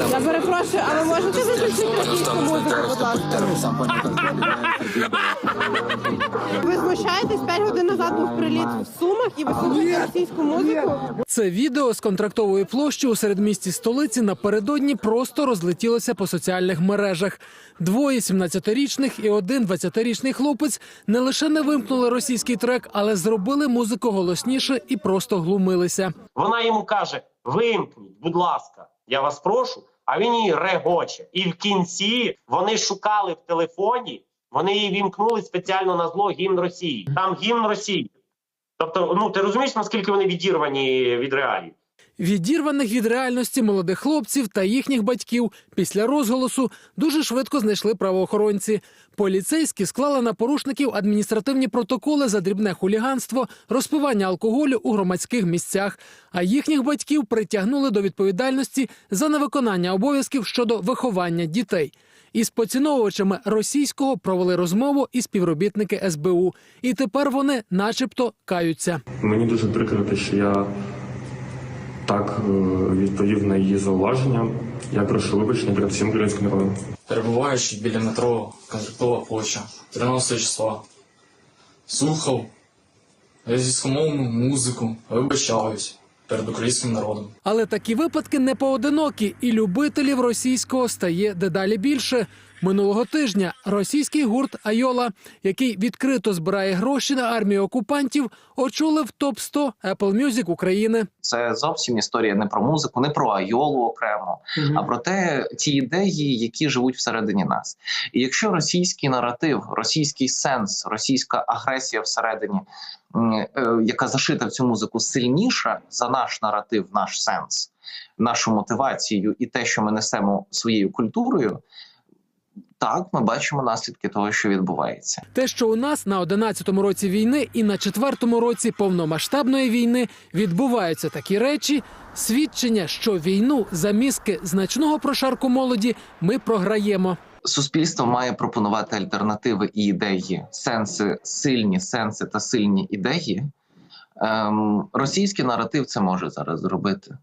Я перепрошую, а ви можете виключити російську музику, будь ласка? Ви знущаєтесь 5 годин назад був приліт в Сумах і ви слухаєте російську музику? Це відео з контрактової площі у середмісті столиці напередодні просто розлетілося по соціальних мережах. Двоє 17-річних і один 20-річний хлопець не лише не вимкнули російський трек, але зробили музику голосніше і просто глумилися. Вона йому каже: вимкніть, будь ласка, я вас прошу. А він її регоче. І в кінці вони шукали в телефоні, вони її вімкнули спеціально на зло гімн Росії. Там гімн Росії. Тобто, ну ти розумієш, наскільки вони відірвані від реалій? Відірваних від реальності молодих хлопців та їхніх батьків після розголосу дуже швидко знайшли правоохоронці. Поліцейські склали на порушників адміністративні протоколи за дрібне хуліганство, розпивання алкоголю у громадських місцях. А їхніх батьків притягнули до відповідальності за невиконання обов'язків щодо виховання дітей. Із поціновувачами російського провели розмову і співробітники СБУ. І тепер вони, начебто, каються. Мені дуже прикро, що я так е, відповів на її зауваження. Я прошу вибачення перед всім українським народом. перебуваючи біля метро Контрактова площа 13 числа. Слухав російськомовну музику, вибачаюсь перед українським народом. Але такі випадки не поодинокі, і любителів російського стає дедалі більше. Минулого тижня російський гурт Айола, який відкрито збирає гроші на армію окупантів, очолив топ 100 Apple Music України. Це зовсім історія не про музику, не про айолу окремо, а про те, ті ідеї, які живуть всередині нас. І якщо російський наратив, російський сенс, російська агресія всередині, е, яка зашита в цю музику, сильніша за наш наратив, наш сенс, нашу мотивацію і те, що ми несемо своєю культурою. Так, ми бачимо наслідки того, що відбувається. Те, що у нас на 11-му році війни і на 4-му році повномасштабної війни відбуваються такі речі, свідчення, що війну за мізки значного прошарку молоді ми програємо. Суспільство має пропонувати альтернативи і ідеї, сенси, сильні сенси та сильні ідеї. Ем, російський наратив це може зараз зробити.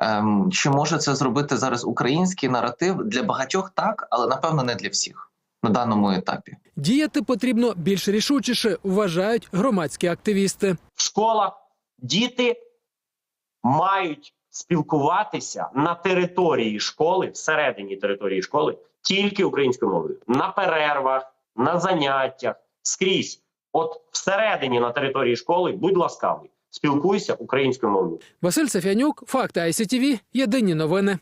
Ем, чи може це зробити зараз український наратив для багатьох так, але напевно не для всіх на даному етапі. Діяти потрібно більш рішучіше, вважають громадські активісти. В школах діти мають спілкуватися на території школи, всередині території школи, тільки українською мовою. На перервах, на заняттях, скрізь. От всередині на території школи, будь ласкавий, спілкуйся українською мовою. Василь Сафянюк, факти ICTV, єдині новини.